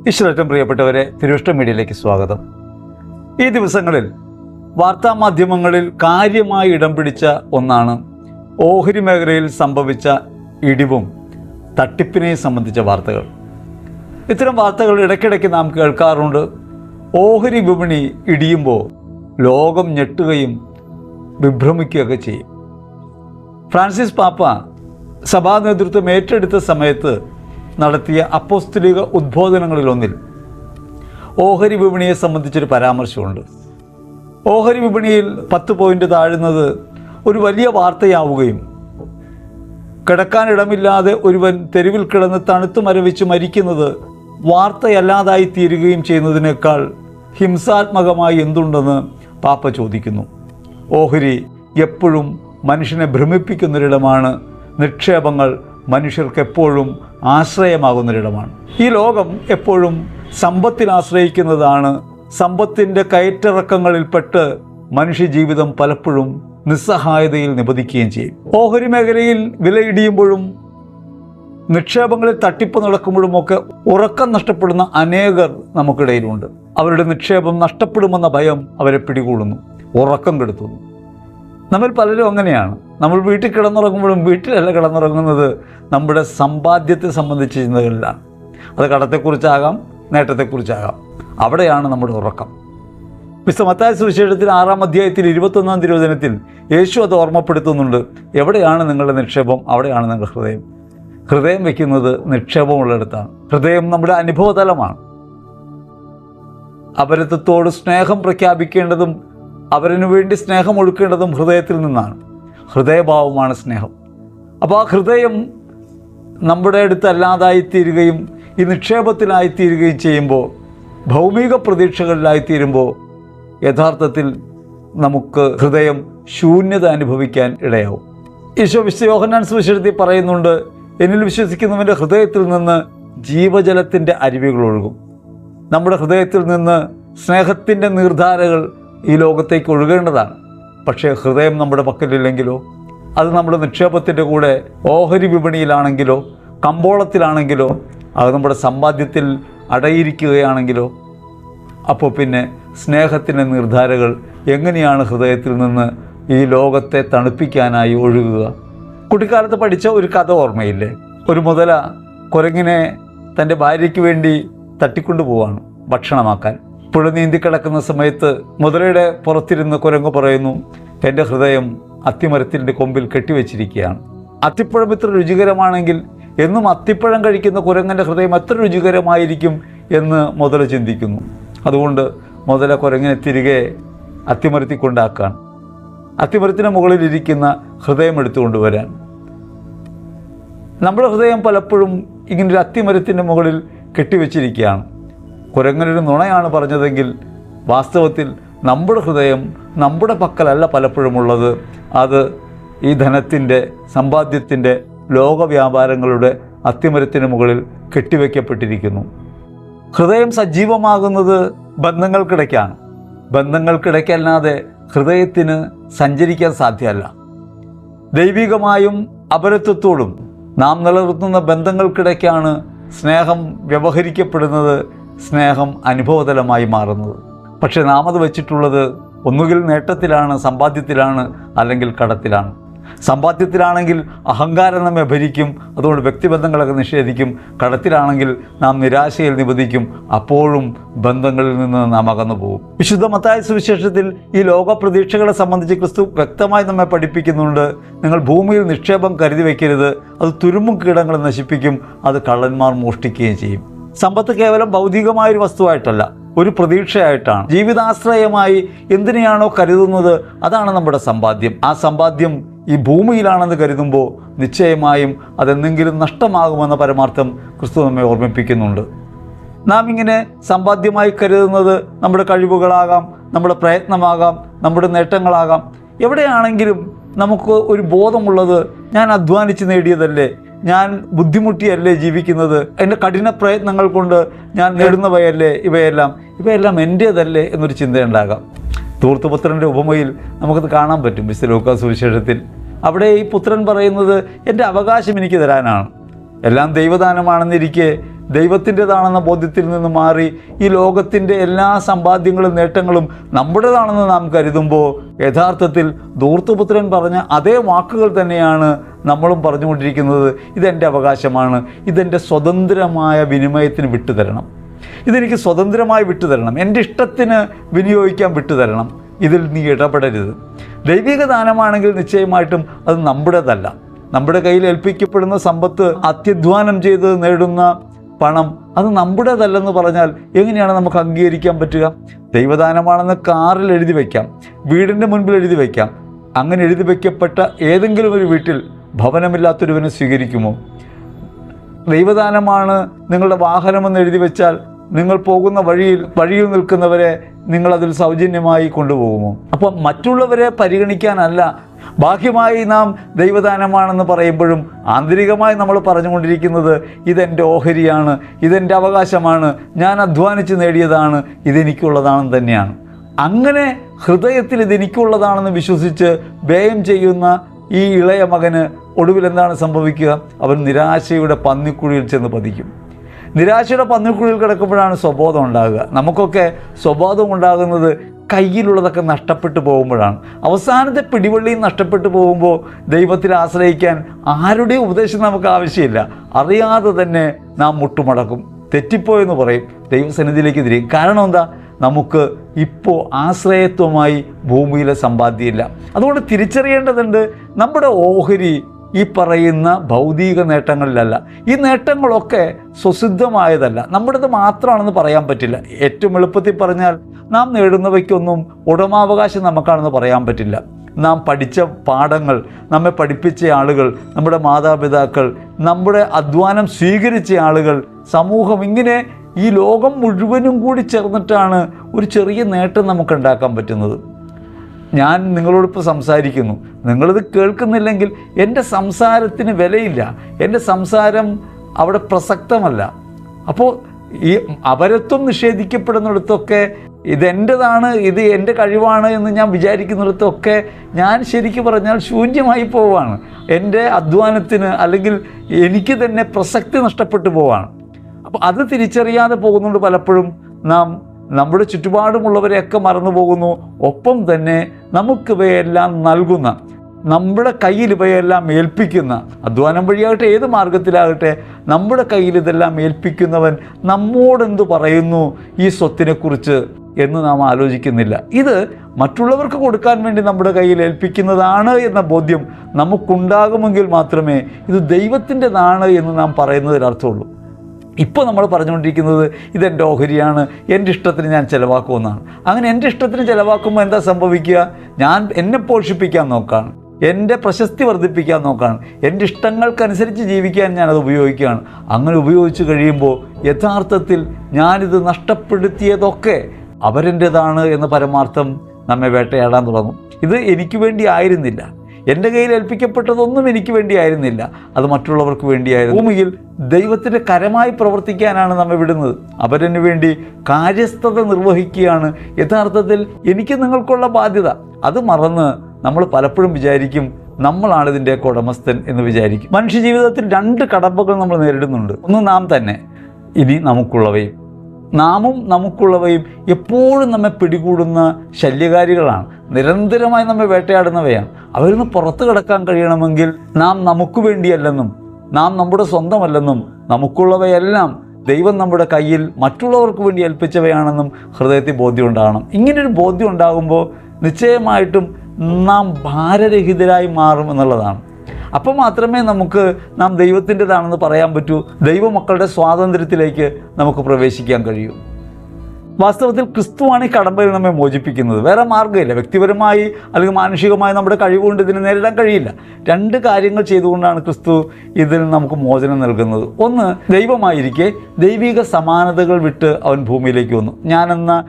ഈശ്വരറ്റം പ്രിയപ്പെട്ടവരെ തിരുവിഷ്ടം മീഡിയയിലേക്ക് സ്വാഗതം. ഈ ദിവസങ്ങളിൽ വാർത്താമാധ്യമങ്ങളിൽ കാര്യമായി ഇടം പിടിച്ച ഒന്നാണ് ഓഹരി മേഖലയിൽ സംഭവിച്ച ഇടിവും തട്ടിപ്പിനെയും സംബന്ധിച്ച വാർത്തകൾ. ഇത്തരം വാർത്തകൾ ഇടയ്ക്കിടയ്ക്ക് നാം കേൾക്കാറുണ്ട്. ഓഹരി വിപണി ഇടിയുമ്പോൾ ലോകം ഞെട്ടുകയും വിഭ്രമിക്കുകയൊക്കെ ചെയ്യും. ഫ്രാൻസിസ് പാപ്പ സഭാ നേതൃത്വം ഏറ്റെടുത്ത സമയത്ത് നടത്തിയ അപ്പോസ്തലിക ഉദ്ബോധനങ്ങളിലൊന്നിൽ ഓഹരി വിപണിയെ സംബന്ധിച്ചൊരു പരാമർശമുണ്ട്. ഓഹരി വിപണിയിൽ പത്ത് പോയിന്റ് താഴുന്നത് ഒരു വലിയ വാർത്തയാവുകയും കിടക്കാനിടമില്ലാതെ ഒരുവൻ തെരുവിൽ കിടന്ന് തണുത്തു മരവിച്ച് മരിക്കുന്നത് വാർത്തയല്ലാതായി തീരുകയും ചെയ്യുന്നതിനേക്കാൾ ഹിംസാത്മകമായി എന്തുണ്ടെന്ന് പാപ്പ ചോദിക്കുന്നു. ഓഹരി എപ്പോഴും മനുഷ്യനെ ഭ്രമിപ്പിക്കുന്നൊരിടമാണ് നിക്ഷേപങ്ങൾ മനുഷ്യർക്ക് എപ്പോഴും ആശ്രയമാകുന്നൊരിടമാണ്. ഈ ലോകം എപ്പോഴും സമ്പത്തിൽ ആശ്രയിക്കുന്നതാണ്. സമ്പത്തിന്റെ കയറ്റിറക്കങ്ങളിൽപ്പെട്ട് മനുഷ്യജീവിതം പലപ്പോഴും നിസ്സഹായതയിൽ നിപതിക്കുകയും ചെയ്യും. ഓഹരി മേഖലയിൽ വിലയിടിയുമ്പോഴും നിക്ഷേപങ്ങളിൽ തട്ടിപ്പ് നടക്കുമ്പോഴുമൊക്കെ ഉറക്കം നഷ്ടപ്പെടുന്ന അനേകർ നമുക്കിടയിലുണ്ട്. അവരുടെ നിക്ഷേപം നഷ്ടപ്പെടുമെന്ന ഭയം അവരെ പിടികൂടുന്നു ഉറക്കം കെടുത്തുന്നു. നമ്മൾ പലരും അങ്ങനെയാണ്. നമ്മൾ വീട്ടിൽ കിടന്നുറങ്ങുമ്പോഴും വീട്ടിലല്ല കിടന്നുറങ്ങുന്നത്. നമ്മുടെ സമ്പാദ്യത്തെ സംബന്ധിച്ച ചിന്തകളിലാണ് അത് കടത്തെക്കുറിച്ചാകാം നേട്ടത്തെക്കുറിച്ചാകാം. അവിടെയാണ് നമ്മുടെ ഉറക്കം. മിസ്റ്റർ മത്തായ സുവിശേഷത്തിൽ ആറാം അധ്യായത്തിൽ ഇരുപത്തൊന്നാം തിരുവചനത്തിൽ യേശു അത് ഓർമ്മപ്പെടുത്തുന്നുണ്ട്. എവിടെയാണ് നിങ്ങളുടെ നിക്ഷേപം? അവിടെയാണ് നിങ്ങളുടെ ഹൃദയം. ഹൃദയം വയ്ക്കുന്നത് നിക്ഷേപമുള്ളിടത്താണ് ഹൃദയം നമ്മുടെ അനുഭവതലമാണ്. അപരത്വത്തോട് സ്നേഹം പ്രഖ്യാപിക്കേണ്ടതും അവരിനു വേണ്ടി സ്നേഹം ഒഴുക്കേണ്ടതും ഹൃദയത്തിൽ നിന്നാണ്. ഹൃദയഭാവമാണ് സ്നേഹം. അപ്പോൾ ആ ഹൃദയം നമ്മുടെ അടുത്ത് അല്ലാതായിത്തീരുകയും ഈ നിക്ഷേപത്തിലായിത്തീരുകയും ചെയ്യുമ്പോൾ ഭൗമിക പ്രതീക്ഷകളിലായിത്തീരുമ്പോൾ യഥാർത്ഥത്തിൽ നമുക്ക് ഹൃദയം ശൂന്യത അനുഭവിക്കാൻ ഇടയാവും. ഈശോ വിശ്വയോഹനാൻ സുവിശേഷത്തിൽ പറയുന്നുണ്ട് എന്നിൽ വിശ്വസിക്കുന്നവന്റെ ഹൃദയത്തിൽ നിന്ന് ജീവജലത്തിന്റെ അരുവികൾ ഒഴുകും. നമ്മുടെ ഹൃദയത്തിൽ നിന്ന് സ്നേഹത്തിന്റെ നീർധാരകൾ ഈ ലോകത്തേക്ക് ഒഴുകേണ്ടതാണ്. പക്ഷേ ഹൃദയം നമ്മുടെ പക്കലില്ലെങ്കിലോ അത് നമ്മുടെ നിക്ഷേപത്തിന്റെ കൂടെ ഓഹരി വിപണിയിലാണെങ്കിലോ കമ്പോളത്തിലാണെങ്കിലോ അത് നമ്മുടെ സമ്പാദ്യത്തിൽ അടയിരിക്കുകയാണെങ്കിലോ അപ്പോൾ പിന്നെ സ്നേഹത്തിന്റെ നിർധാരകൾ എങ്ങനെയാണ് ഹൃദയത്തിൽ നിന്ന് ഈ ലോകത്തെ തണുപ്പിക്കാനായി ഒഴുകുക? കുട്ടിക്കാലത്ത് പഠിച്ച ഒരു കഥ ഓർമ്മയില്ലേ? ഒരു മുതല കുരങ്ങിനെ തന്റെ ഭാര്യയ്ക്ക് വേണ്ടി തട്ടിക്കൊണ്ടു പോവാണ് ഭക്ഷണമാക്കാൻ. പുഴ നീന്തി കിടക്കുന്ന സമയത്ത് മുതലയുടെ പുറത്തിരുന്ന് കുരങ്ങ് പറയുന്നു എന്റെ ഹൃദയം അത്തിമരത്തിന്റെ കൊമ്പിൽ കെട്ടിവെച്ചിരിക്കുകയാണ്. അത്തിപ്പഴം ഇത്ര രുചികരമാണെങ്കിൽ എന്നും അത്തിപ്പഴം കഴിക്കുന്ന കുരങ്ങന്റെ ഹൃദയം എത്ര രുചികരമായിരിക്കും എന്ന് മുതല ചിന്തിക്കുന്നു. അതുകൊണ്ട് മുതല കുരങ്ങിനെ തിരികെ അത്തിമരത്തിൽ കൊണ്ടാക്കാൻ അത്തിമരത്തിന് മുകളിലിരിക്കുന്ന ഹൃദയം എടുത്തുകൊണ്ടുവരാൻ നമ്മുടെ ഹൃദയം പലപ്പോഴും ഇങ്ങനൊരു അത്തിമരത്തിന്റെ മുകളിൽ കെട്ടിവെച്ചിരിക്കുകയാണ്. കുരങ്ങനൊരു നുണയാണ് പറഞ്ഞതെങ്കിൽ വാസ്തവത്തിൽ നമ്മുടെ ഹൃദയം നമ്മുടെ പക്കലല്ല പലപ്പോഴും ഉള്ളത് അത് ഈ ധനത്തിന്റെ സമ്പാദ്യത്തിന്റെ ലോകവ്യാപാരങ്ങളുടെ അത്തിമരത്തിന് മുകളിൽ കെട്ടിവെക്കപ്പെട്ടിരിക്കുന്നു. ഹൃദയം സജീവമാകുന്നത് ബന്ധങ്ങൾക്കിടയ്ക്കാണ്. ബന്ധങ്ങൾക്കിടയ്ക്കല്ലാതെ ഹൃദയത്തിന് സഞ്ചരിക്കാൻ സാധ്യമല്ല. ദൈവികമായും അപരത്വത്തോടും നാം നിലനിർത്തുന്ന ബന്ധങ്ങൾക്കിടയ്ക്കാണ് സ്നേഹം വ്യവഹരിക്കപ്പെടുന്നത് സ്നേഹം അനുഭവതലമായി മാറുന്നത്. പക്ഷെ നാം അത് വെച്ചിട്ടുള്ളത് ഒന്നുകിൽ നേട്ടത്തിലാണ് സമ്പാദ്യത്തിലാണ് അല്ലെങ്കിൽ കടത്തിലാണ്. സമ്പാദ്യത്തിലാണെങ്കിൽ അഹങ്കാരം നമ്മെ ഭരിക്കും അതുകൊണ്ട് വ്യക്തിബന്ധങ്ങളൊക്കെ നിഷേധിക്കും. കടത്തിലാണെങ്കിൽ നാം നിരാശയിൽ നിബന്ധിക്കും അപ്പോഴും ബന്ധങ്ങളിൽ നിന്ന് നാം അകന്നു പോകും. വിശുദ്ധ മത്തായ സുവിശേഷത്തിൽ ഈ ലോക പ്രതീക്ഷകളെ സംബന്ധിച്ച് ക്രിസ്തു വ്യക്തമായി നമ്മെ പഠിപ്പിക്കുന്നുണ്ട്. നിങ്ങൾ ഭൂമിയിൽ നിക്ഷേപം കരുതി വയ്ക്കരുത് അത് തുരുമ്പും കീടങ്ങളെ നശിപ്പിക്കും അത് കള്ളന്മാർ മോഷ്ടിക്കുകയും ചെയ്യും. സമ്പത്ത് കേവലം ഭൗതികമായൊരു വസ്തുവായിട്ടല്ല ഒരു പ്രതീക്ഷയായിട്ടാണ്. ജീവിതാശ്രയമായി എന്തിനെയാണോ കരുതുന്നത് അതാണ് നമ്മുടെ സമ്പാദ്യം. ആ സമ്പാദ്യം ഈ ഭൂമിയിലാണെന്ന് കരുതുമ്പോൾ നിശ്ചയമായും അതെന്തെങ്കിലും നഷ്ടമാകുമെന്ന പരമാർത്ഥം ക്രിസ്തു നമ്മെ ഓർമ്മിപ്പിക്കുന്നുണ്ട്. നാം ഇങ്ങനെ സമ്പാദ്യമായി കരുതുന്നത് നമ്മുടെ കഴിവുകളാകാം നമ്മുടെ പ്രയത്നമാകാം നമ്മുടെ നേട്ടങ്ങളാകാം. എവിടെയാണെങ്കിലും നമുക്ക് ഒരു ബോധമുള്ളത് ഞാൻ അധ്വാനിച്ച് നേടിയതല്ലേ? ഞാൻ ബുദ്ധിമുട്ടിയല്ലേ ജീവിക്കുന്നത്? എന്റെ കഠിന പ്രയത്നങ്ങൾ കൊണ്ട് ഞാൻ നേടുന്നവയല്ലേ ഇവയെല്ലാം? ഇവയെല്ലാം എന്റേതല്ലേ എന്നൊരു ചിന്തയുണ്ടാകാം. തൂർത്തുപുത്രന്റെ ഉപമയിൽ നമുക്കത് കാണാൻ പറ്റും മിസ്റ്റർ ലൂക്കാ സുവിശേഷത്തിൽ. അവിടെ ഈ പുത്രൻ പറയുന്നത് എന്റെ അവകാശം എനിക്ക് തരാനാണ്. എല്ലാം ദൈവദാനമാണെന്നിരിക്കെ ദൈവത്തിന്റെതാണെന്ന ബോധ്യത്തിൽ നിന്ന് മാറി ഈ ലോകത്തിന്റെ എല്ലാ സമ്പാദ്യങ്ങളും നേട്ടങ്ങളും നമ്മുടേതാണെന്ന് നാം കരുതുമ്പോൾ യഥാർത്ഥത്തിൽ ദൂർത്തുപുത്രൻ പറഞ്ഞ അതേ വാക്കുകൾ തന്നെയാണ് നമ്മളും പറഞ്ഞുകൊണ്ടിരിക്കുന്നത് ഇതെന്റെ അവകാശമാണ് ഇതെന്റെ സ്വതന്ത്രമായ വിനിമയത്തിന് വിട്ടുതരണം. ഇതെനിക്ക് സ്വതന്ത്രമായി വിട്ടുതരണം എന്റെ ഇഷ്ടത്തിന് വിനിയോഗിക്കാൻ വിട്ടുതരണം. ഇതിൽ നീ ഇടപെടരുത്. ദൈവിക ദാനമാണെങ്കിൽ നിശ്ചയമായിട്ടും അത് നമ്മുടേതല്ല. നമ്മുടെ കയ്യിൽ ഏൽപ്പിക്കപ്പെടുന്ന സമ്പത്ത് അത്യധ്വാനം ചെയ്ത് നേടുന്ന പണം അത് നമ്മുടേതല്ലെന്ന് പറഞ്ഞാൽ എങ്ങനെയാണ് നമുക്ക് അംഗീകരിക്കാൻ പറ്റുക? ദൈവദാനമാണെന്ന് കാറിൽ എഴുതി വയ്ക്കാം വീടിന്റെ മുൻപിൽ എഴുതി വയ്ക്കാം. അങ്ങനെ എഴുതി വയ്ക്കപ്പെട്ട ഏതെങ്കിലും ഒരു വീട്ടിൽ ഭവനമില്ലാത്തൊരുവനെ സ്വീകരിക്കുമോ? ദൈവദാനമാണ് നിങ്ങളുടെ വാഹനമെന്ന് എഴുതി വെച്ചാൽ നിങ്ങൾ പോകുന്ന വഴിയിൽ വഴിയിൽ നിൽക്കുന്നവരെ നിങ്ങളതിൽ സൗജന്യമായി കൊണ്ടുപോകുമോ? അപ്പം മറ്റുള്ളവരെ പരിഗണിക്കാനല്ല ബാഹ്യമായി നാം ദൈവദാനമാണെന്ന് പറയുമ്പോഴും ആന്തരികമായി നമ്മൾ പറഞ്ഞുകൊണ്ടിരിക്കുന്നത് ഇതെന്റെ ഓഹരിയാണ് ഇതെന്റെ അവകാശമാണ് ഞാൻ അധ്വാനിച്ച് നേടിയതാണ് ഇതെനിക്കുള്ളതാണെന്ന് തന്നെയാണ്. അങ്ങനെ ഹൃദയത്തിൽ ഇതെനിക്കുള്ളതാണെന്ന് വിശ്വസിച്ച് വ്യയം ചെയ്യുന്ന ഈ ഇളയ മകന് ഒടുവിൽ എന്താണ് സംഭവിക്കുക? അവൻ നിരാശയുടെ പന്നിക്കുഴിയിൽ ചെന്ന് പതിക്കും. നിരാശയുടെ പന്നിക്കുഴിയിൽ കിടക്കുമ്പോഴാണ് സ്വബോധം ഉണ്ടാകുക. നമുക്കൊക്കെ സ്വബോധം ഉണ്ടാകുന്നത് കയ്യിലുള്ളതൊക്കെ നഷ്ടപ്പെട്ടു പോകുമ്പോഴാണ്. അവസാനത്തെ പിടിവള്ളിയും നഷ്ടപ്പെട്ടു പോകുമ്പോൾ ദൈവത്തിൽ ആശ്രയിക്കാൻ ആരുടെയും ഉപദേശം നമുക്ക് ആവശ്യമില്ല. അറിയാതെ തന്നെ നാം മുട്ടുമടക്കും. തെറ്റിപ്പോയെന്ന് പറയും. ദൈവസന്നിധിയിലേക്ക് തിരിയും. കാരണം എന്താ? നമുക്ക് ഇപ്പോൾ ആശ്രയത്വമായി ഭൂമിയിലെ സമ്പാദ്യമില്ല. അതുകൊണ്ട് തിരിച്ചറിയേണ്ടതുണ്ട് നമ്മുടെ ഓഹരി ഈ പറയുന്ന ഭൗതിക നേട്ടങ്ങളിലല്ല. ഈ നേട്ടങ്ങളൊക്കെ സ്വസിദ്ധമായതല്ല. നമ്മുടേത് മാത്രമാണെന്ന് പറയാൻ പറ്റില്ല. ഏറ്റവും എളുപ്പത്തിൽ പറഞ്ഞാൽ നാം നേടുന്നവയ്ക്കൊന്നും ഉടമാവകാശം നമുക്കാണെന്ന് പറയാൻ പറ്റില്ല. നാം പഠിച്ച പാഠങ്ങൾ നമ്മെ പഠിപ്പിച്ച ആളുകൾ നമ്മുടെ മാതാപിതാക്കൾ നമ്മുടെ അധ്വാനം സ്വീകരിച്ച ആളുകൾ സമൂഹം ഇങ്ങനെ ഈ ലോകം മുഴുവനും കൂടി ചേർന്നിട്ടാണ് ഒരു ചെറിയ നേട്ടം നമുക്ക് ഉണ്ടാക്കാൻ പറ്റുന്നത്. ഞാൻ നിങ്ങളോടിപ്പോൾ സംസാരിക്കുന്നു. നിങ്ങളിത് കേൾക്കുന്നില്ലെങ്കിൽ എന്റെ സംസാരത്തിന് വിലയില്ല. എന്റെ സംസാരം അവിടെ പ്രസക്തമല്ല. അപ്പോൾ ഈ അപരത്വം നിഷേധിക്കപ്പെടുന്നിടത്തൊക്കെ ഇതെന്റെതാണ് ഇത് എന്റെ കഴിവാണ് എന്ന് ഞാൻ വിചാരിക്കുന്നിടത്തൊക്കെ ഞാൻ ശരിക്കും പറഞ്ഞാൽ ശൂന്യമായി പോവാണ്. എന്റെ അധ്വാനത്തിന് അല്ലെങ്കിൽ എനിക്ക് തന്നെ പ്രസക്തി നഷ്ടപ്പെട്ടു പോവാണ്. അപ്പോൾ അത് തിരിച്ചറിയാതെ പോകുന്നുണ്ട് പലപ്പോഴും നാം നമ്മുടെ ചുറ്റുപാടുമുള്ളവരെയൊക്കെ മറന്നു പോകുന്നു ഒപ്പം തന്നെ നമുക്കിവയെല്ലാം നൽകുന്ന നമ്മുടെ കയ്യിൽ ഇവയെല്ലാം ഏൽപ്പിക്കുന്ന അധ്വാനം വഴിയാകട്ടെ ഏത് മാർഗത്തിലാകട്ടെ നമ്മുടെ കയ്യിൽ ഇതെല്ലാം ഏൽപ്പിക്കുന്നവൻ നമ്മോടെന്ത് പറയുന്നു ഈ സ്വത്തിനെക്കുറിച്ച് എന്ന് നാം ആലോചിക്കുന്നില്ല. ഇത് മറ്റുള്ളവർക്ക് കൊടുക്കാൻ വേണ്ടി നമ്മുടെ കയ്യിൽ ഏൽപ്പിക്കുന്നതാണ് എന്ന ബോധ്യം നമുക്കുണ്ടാകുമെങ്കിൽ മാത്രമേ ഇത് ദൈവത്തിന്റെതാണ് എന്ന് നാം പറയുന്നതിനർത്ഥമുള്ളൂ. ഇപ്പോൾ നമ്മൾ പറഞ്ഞുകൊണ്ടിരിക്കുന്നത് ഇതെന്റെ ഓഹരിയാണ് എന്റെ ഇഷ്ടത്തിന് ഞാൻ ചിലവാക്കുമെന്നാണ്. അങ്ങനെ എന്റെ ഇഷ്ടത്തിന് ചിലവാക്കുമ്പോൾ എന്താ സംഭവിക്കുക? ഞാൻ എന്നെ പോഷിപ്പിക്കാൻ നോക്കുകയാണ് എന്റെ പ്രശസ്തി വർദ്ധിപ്പിക്കാൻ നോക്കുകയാണ് എന്റെ ഇഷ്ടങ്ങൾക്കനുസരിച്ച് ജീവിക്കാൻ ഞാനത് ഉപയോഗിക്കുകയാണ്. അങ്ങനെ ഉപയോഗിച്ച് കഴിയുമ്പോൾ യഥാർത്ഥത്തിൽ ഞാനിത് നഷ്ടപ്പെടുത്തിയതൊക്കെ അവരെന്റെതാണ് എന്ന പരമാർത്ഥം നമ്മെ വേട്ടയാടാൻ തുടങ്ങും. ഇത് എനിക്ക് വേണ്ടി ആയിരുന്നില്ല. എന്റെ കയ്യിൽ ഏൽപ്പിക്കപ്പെട്ടതൊന്നും എനിക്ക് വേണ്ടിയായിരുന്നില്ല. അത് മറ്റുള്ളവർക്ക് വേണ്ടിയായിരുന്നു. ഭൂമിയിൽ ദൈവത്തിന്റെ കരമായി പ്രവർത്തിക്കാനാണ് നമ്മെ വിടുന്നത്. അവരന് വേണ്ടി കാര്യസ്ഥത നിർവഹിക്കുകയാണ്. യഥാർത്ഥത്തിൽ എനിക്ക് നിങ്ങൾക്കുള്ള ബാധ്യത. അത് മറന്ന് നമ്മൾ പലപ്പോഴും വിചാരിക്കും നമ്മളാണ് ഇതിന്റെയൊക്കെ ഉടമസ്ഥൻ എന്ന് വിചാരിക്കും. മനുഷ്യ ജീവിതത്തിൽ രണ്ട് കടമ്പകൾ നമ്മൾ നേരിടുന്നുണ്ട്. ഒന്ന് നാം തന്നെ ഇനി നമുക്കുള്ളവയും. നാമും നമുക്കുള്ളവയും എപ്പോഴും നമ്മെ പിടികൂടുന്ന ശല്യകാരികളാണ്. നിരന്തരമായി നമ്മെ വേട്ടയാടുന്നവയാണ്. അവരിൽ നിന്ന് പുറത്തു കിടക്കാൻ കഴിയണമെങ്കിൽ നാം നമുക്ക് വേണ്ടിയല്ലെന്നും നാം നമ്മുടെ സ്വന്തമല്ലെന്നും നമുക്കുള്ളവയെല്ലാം ദൈവം നമ്മുടെ കയ്യിൽ മറ്റുള്ളവർക്ക് വേണ്ടി ഏൽപ്പിച്ചവയാണെന്നും ഹൃദയത്തിൽ ബോധ്യം ഉണ്ടാകണം ഇങ്ങനൊരു ബോധ്യം ഉണ്ടാകുമ്പോൾ നിശ്ചയമായിട്ടും നാം ഭാരരഹിതരായി മാറും എന്നുള്ളതാണ്. അപ്പോൾ മാത്രമേ നമുക്ക് നാം ദൈവത്തിന്റെതാണെന്ന് പറയാൻ പറ്റൂ. ദൈവമക്കളുടെ സ്വാതന്ത്ര്യത്തിലേക്ക് നമുക്ക് പ്രവേശിക്കാൻ കഴിയൂ. വാസ്തവത്തിൽ ക്രിസ്തുവാണ് ഈ കടമ്പയിൽ നമ്മെ മോചിപ്പിക്കുന്നത്. വേറെ മാർഗമില്ല. വ്യക്തിപരമായി അല്ലെങ്കിൽ മാനുഷികമായി നമ്മുടെ കഴിവുകൊണ്ട് ഇതിനെ നേരിടാൻ കഴിയില്ല. രണ്ട് കാര്യങ്ങൾ ചെയ്തുകൊണ്ടാണ് ക്രിസ്തു ഇതിൽ നമുക്ക് മോചനം നൽകുന്നത്. ഒന്ന് ദൈവമായിരിക്കെ ദൈവിക സമാനതകൾ വിട്ട് അവൻ ഭൂമിയിലേക്ക് വന്നു. ഞാനെന്ന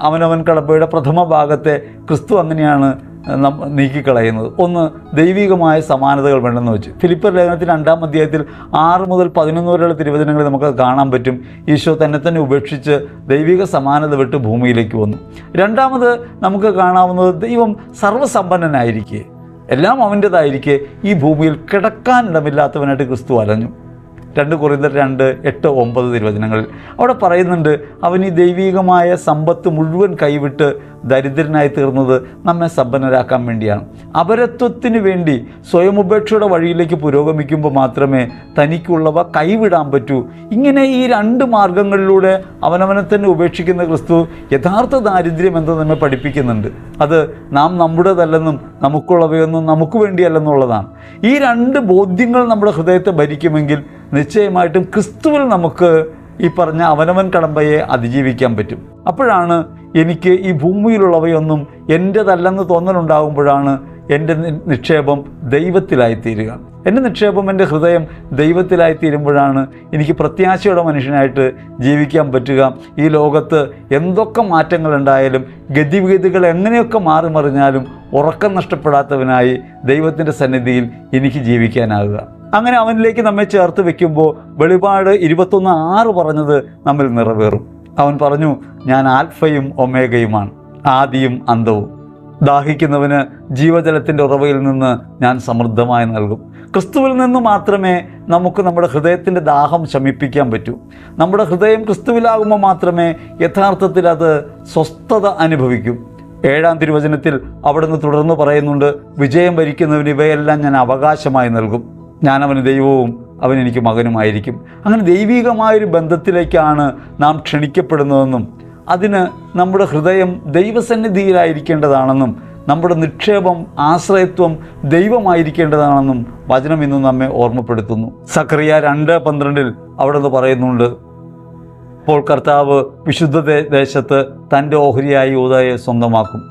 അവനവൻ കടമ്പയുടെ പ്രഥമ ഭാഗത്തെ ക്രിസ്തു അങ്ങനെയാണ് നീക്കിക്കളയുന്നത്. ഒന്ന് ദൈവികമായ സമാനതകൾ വേണ്ടെന്ന് വെച്ച്. ഫിലിപ്പർ ലേഖനത്തിൽ രണ്ടാം അധ്യായത്തിൽ ആറ് മുതൽ പതിനൊന്ന് വരെയുള്ള തിരുവചനങ്ങളിൽ നമുക്ക് കാണാൻ പറ്റും. ഈശോ തന്നെ തന്നെ ഉപേക്ഷിച്ച് ദൈവിക സമാനത വിട്ട് ഭൂമിയിലേക്ക് വന്നു. രണ്ടാമത് നമുക്ക് കാണാവുന്നത് ദൈവം സർവസമ്പന്നനായിരിക്കെ. എല്ലാം അവന്റേതായിരിക്കെ. ഈ ഭൂമിയിൽ കിടക്കാൻ കിടക്കാനിടമില്ലാത്തവനായിട്ട് ക്രിസ്തു അലഞ്ഞു. രണ്ട് കുറിന്തർ രണ്ട് എട്ട് ഒമ്പത് തിരുവചനങ്ങളിൽ. അവിടെ പറയുന്നുണ്ട് അവൻ ഈ ദൈവികമായ സമ്പത്ത് മുഴുവൻ കൈവിട്ട് ദരിദ്രനായി തീർന്നത് നമ്മെ സമ്പന്നരാക്കാൻ വേണ്ടിയാണ്. അപരത്വത്തിന് വേണ്ടി സ്വയം ഉപേക്ഷയുടെ വഴിയിലേക്ക് പുരോഗമിക്കുമ്പോൾ മാത്രമേ തനിക്കുള്ളവ കൈവിടാൻ പറ്റൂ. ഇങ്ങനെ ഈ രണ്ട് മാർഗങ്ങളിലൂടെ അവനവനെ തന്നെ ഉപേക്ഷിക്കുന്ന ക്രിസ്തു യഥാർത്ഥ ദാരിദ്ര്യം എന്ന് നമ്മെ പഠിപ്പിക്കുന്നുണ്ട്. അത് നാം നമ്മുടേതല്ലെന്നും നമുക്കുള്ളവയൊന്നും നമുക്ക് വേണ്ടിയല്ലെന്നുള്ളതാണ്. ഈ രണ്ട് ബോധ്യങ്ങൾ നമ്മുടെ ഹൃദയത്തെ ഭരിക്കുമെങ്കിൽ നിശ്ചയമായിട്ടും ക്രിസ്തുവിൽ നമുക്ക് ഈ പറഞ്ഞ അവനവൻ കടമ്പയെ അതിജീവിക്കാൻ പറ്റും. അപ്പോഴാണ് എനിക്ക് ഈ ഭൂമിയിലുള്ളവയൊന്നും എന്റെതല്ലെന്ന് തോന്നലുണ്ടാകുമ്പോഴാണ് എന്റെ നിക്ഷേപം ദൈവത്തിലായിത്തീരുക. എന്റെ നിക്ഷേപം എന്റെ ഹൃദയം ദൈവത്തിലായിത്തീരുമ്പോഴാണ് എനിക്ക് പ്രത്യാശയുടെ മനുഷ്യനായിട്ട് ജീവിക്കാൻ പറ്റുക. ഈ ലോകത്ത് എന്തൊക്കെ മാറ്റങ്ങളുണ്ടായാലും ഗതിവിഗതികൾ എങ്ങനെയൊക്കെ മാറി മറിഞ്ഞാലും ഉറക്കം നഷ്ടപ്പെടാത്തവനായി ദൈവത്തിന്റെ സന്നിധിയിൽ എനിക്ക് ജീവിക്കാനാകുക. അങ്ങനെ അവനിലേക്ക് നമ്മെ ചേർത്ത് വെക്കുമ്പോൾ വെളിപാട് ഇരുപത്തൊന്ന് ആറ് പറഞ്ഞത് നമ്മിൽ നിറവേറും. അവൻ പറഞ്ഞു ഞാൻ ആൽഫയും ഒമേഗയുമാണ് ആദിയും അന്തവും ദാഹിക്കുന്നവന് ജീവജലത്തിന്റെ ഉറവയിൽ നിന്ന് ഞാൻ സമൃദ്ധമായി നൽകും. ക്രിസ്തുവിൽ നിന്ന് മാത്രമേ നമുക്ക് നമ്മുടെ ഹൃദയത്തിന്റെ ദാഹം ശമിപ്പിക്കാൻ പറ്റൂ. നമ്മുടെ ഹൃദയം ക്രിസ്തുവിലാകുമ്പോൾ മാത്രമേ യഥാർത്ഥത്തിൽ അത് സ്വസ്ഥത അനുഭവിക്കും. ഏഴാം തിരുവചനത്തിൽ അവിടുന്ന് തുടർന്ന് പറയുന്നുണ്ട് വിജയം വരിക്കുന്നവന് ഇവയെല്ലാം ഞാൻ അവകാശമായി നൽകും. ഞാനവന് ദൈവവും അവൻ എനിക്ക് മകനുമായിരിക്കും. അങ്ങനെ ദൈവികമായൊരു ബന്ധത്തിലേക്കാണ് നാം ക്ഷണിക്കപ്പെടുന്നതെന്നും അതിന് നമ്മുടെ ഹൃദയം ദൈവസന്നിധിയിലായിരിക്കേണ്ടതാണെന്നും നമ്മുടെ നിക്ഷേപം ആശ്രയത്വം ദൈവമായിരിക്കേണ്ടതാണെന്നും വചനം ഇന്ന് നമ്മെ ഓർമ്മപ്പെടുത്തുന്നു. സക്രിയ രണ്ട് പന്ത്രണ്ടിൽ അവിടെ നിന്ന് പറയുന്നുണ്ട് ഇപ്പോൾ കർത്താവ് വിശുദ്ധ ദേശത്ത് തന്റെ ഓഹരിയായ യൂതയെ സ്വന്തമാക്കും.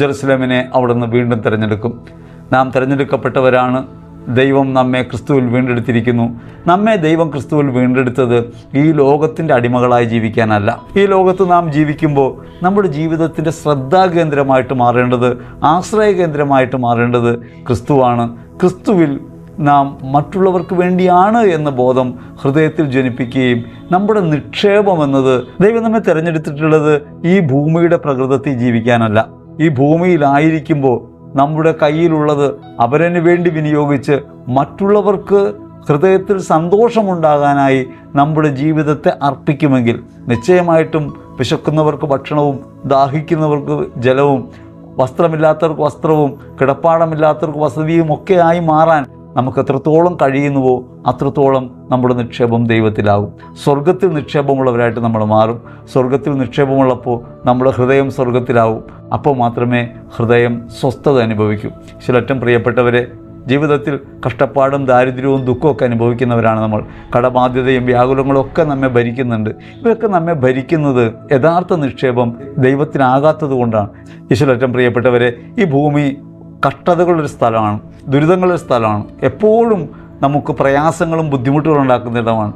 ജെറുസലേമിനെ അവിടുന്ന് വീണ്ടും തിരഞ്ഞെടുക്കും. നാം തിരഞ്ഞെടുക്കപ്പെട്ടവരാണ്. ദൈവം നമ്മെ ക്രിസ്തുവിൽ വീണ്ടെടുത്തിരിക്കുന്നു. നമ്മെ ദൈവം ക്രിസ്തുവിൽ വീണ്ടെടുത്തത് ഈ ലോകത്തിന്റെ അടിമകളായി ജീവിക്കാനല്ല. ഈ ലോകത്ത് നാം ജീവിക്കുമ്പോൾ നമ്മുടെ ജീവിതത്തിന്റെ ശ്രദ്ധാകേന്ദ്രമായിട്ട് മാറേണ്ടത് ആശ്രയ കേന്ദ്രമായിട്ട് മാറേണ്ടത് ക്രിസ്തുവാണ്. ക്രിസ്തുവിൽ നാം മറ്റുള്ളവർക്ക് വേണ്ടിയാണ് എന്ന ബോധം ഹൃദയത്തിൽ ജനിപ്പിക്കുകയും നമ്മുടെ നിക്ഷേപം എന്നത് ദൈവം നമ്മെ തിരഞ്ഞെടുത്തിട്ടുള്ളത് ഈ ഭൂമിയുടെ പ്രകൃതത്തിൽ ജീവിക്കാനല്ല. ഈ ഭൂമിയിലായിരിക്കുമ്പോൾ നമ്മുടെ കയ്യിലുള്ളത് അവരന് വേണ്ടി വിനിയോഗിച്ച് മറ്റുള്ളവർക്ക് ഹൃദയത്തിൽ സന്തോഷമുണ്ടാകാനായി നമ്മുടെ ജീവിതത്തെ അർപ്പിക്കുമെങ്കിൽ നിശ്ചയമായിട്ടും വിശക്കുന്നവർക്ക് ഭക്ഷണവും ദാഹിക്കുന്നവർക്ക് ജലവും വസ്ത്രമില്ലാത്തവർക്ക് വസ്ത്രവും കിടപ്പാടമില്ലാത്തവർക്ക് വസതിയും ഒക്കെ ആയി മാറാൻ നമുക്ക് എത്രത്തോളം കഴിയുന്നുവോ അത്രത്തോളം നമ്മുടെ നിക്ഷേപം ദൈവത്തിലാകും. സ്വർഗത്തിൽ നിക്ഷേപമുള്ളവരായിട്ട് നമ്മൾ മാറും. സ്വർഗത്തിൽ നിക്ഷേപമുള്ളപ്പോൾ നമ്മുടെ ഹൃദയം സ്വർഗത്തിലാവും അപ്പോൾ മാത്രമേ ഹൃദയം സ്വസ്ഥത അനുഭവിക്കൂ. ചിലറ്റം പ്രിയപ്പെട്ടവരെ ജീവിതത്തിൽ കഷ്ടപ്പാടും ദാരിദ്ര്യവും ദുഃഖമൊക്കെ അനുഭവിക്കുന്നവരാണ് നമ്മൾ. കടബാധ്യതയും വ്യാകുലങ്ങളും ഒക്കെ നമ്മെ ഭരിക്കുന്നുണ്ട്. ഇവയൊക്കെ നമ്മെ ഭരിക്കുന്നത് യഥാർത്ഥ നിക്ഷേപം ദൈവത്തിനാകാത്തത് കൊണ്ടാണ്. ഈശ്വരറ്റം പ്രിയപ്പെട്ടവരെ ഈ ഭൂമി കഷ്ടതകളുടെ സ്ഥലമാണ് ദുരിതങ്ങളുടെ സ്ഥലമാണ്. എപ്പോഴും നമുക്ക് പ്രയാസങ്ങളും ബുദ്ധിമുട്ടുകളും ഉണ്ടാക്കുന്ന ഇടമാണ്.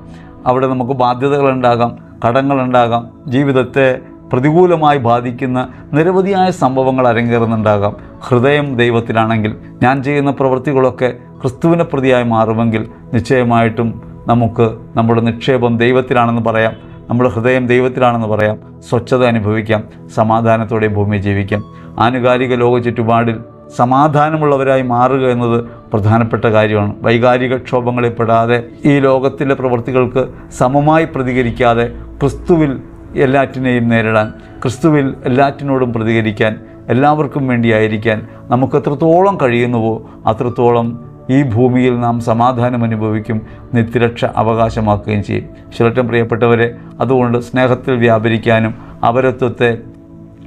അവിടെ നമുക്ക് ബാധ്യതകളുണ്ടാകാം കടങ്ങളുണ്ടാകാം ജീവിതത്തെ പ്രതികൂലമായി ബാധിക്കുന്ന നിരവധിയായ സംഭവങ്ങൾ അരങ്ങേറുന്നുണ്ടാകാം. ഹൃദയം ദൈവത്തിലാണെങ്കിൽ ഞാൻ ചെയ്യുന്ന പ്രവൃത്തികളൊക്കെ ക്രിസ്തുവിനെ പ്രതിയായി മാറുമെങ്കിൽ നിശ്ചയമായിട്ടും നമുക്ക് നമ്മുടെ നിക്ഷേപം ദൈവത്തിലാണെന്ന് പറയാം. നമ്മുടെ ഹൃദയം ദൈവത്തിലാണെന്ന് പറയാം. സ്വച്ഛത അനുഭവിക്കാം. സമാധാനത്തോടെ ഭൂമി ജീവിക്കാം. ആനുകാലിക ലോക ചുറ്റുപാടിൽ സമാധാനമുള്ളവരായി മാറുക എന്നത് പ്രധാനപ്പെട്ട കാര്യമാണ്. വൈകാരിക ക്ഷോഭങ്ങളിൽപ്പെടാതെ ഈ ലോകത്തിലെ പ്രവൃത്തികൾക്ക് സമമായി പ്രതികരിക്കാതെ ക്രിസ്തുവിൽ എല്ലാറ്റിനെയും നേരിടാൻ ക്രിസ്തുവിൽ എല്ലാറ്റിനോടും പ്രതികരിക്കാൻ എല്ലാവർക്കും വേണ്ടിയായിരിക്കാൻ നമുക്ക് എത്രത്തോളം കഴിയുന്നുവോ അത്രത്തോളം ഈ ഭൂമിയിൽ നാം സമാധാനം അനുഭവിക്കും നിത്യരക്ഷ അവകാശമാക്കുകയും ചെയ്യും. ശിലറ്റം പ്രിയപ്പെട്ടവരെ അതുകൊണ്ട് സ്നേഹത്തിൽ വ്യാപരിക്കാനും അപരത്വത്തെ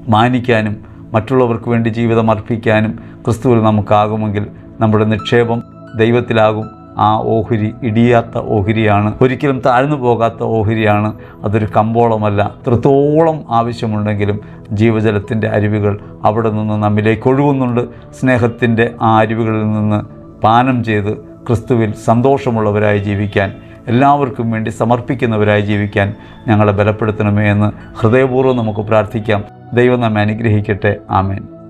മാനിക്കാനും മറ്റുള്ളവർക്ക് വേണ്ടി ജീവിതം അർപ്പിക്കാനും ക്രിസ്തുവിൽ നമുക്കാകുമെങ്കിൽ നമ്മുടെ നിക്ഷേപം ദൈവത്തിലാകും. ആ ഓഹരി ഇടിയാത്ത ഓഹരിയാണ്. ഒരിക്കലും താഴ്ന്നു പോകാത്ത ഓഹരിയാണ്. അതൊരു കമ്പോളമല്ല. എത്രത്തോളം ആവശ്യമുണ്ടെങ്കിലും ജീവജലത്തിന്റെ അരുവികൾ അവിടെ നിന്ന് നമ്മിലേക്ക് ഒഴുകുന്നുണ്ട്. സ്നേഹത്തിന്റെ ആ അരുവികളിൽ നിന്ന് പാനം ചെയ്ത് ക്രിസ്തുവിൽ സന്തോഷമുള്ളവരായി ജീവിക്കാൻ എല്ലാവർക്കും വേണ്ടി സമർപ്പിക്കുന്നവരായി ജീവിക്കാൻ ഞങ്ങളെ ബലപ്പെടുത്തണമേ എന്ന് ഹൃദയപൂർവം നമുക്ക് പ്രാർത്ഥിക്കാം. ദൈവം നമ്മെ അനുഗ്രഹിക്കട്ടെ. ആമേൻ.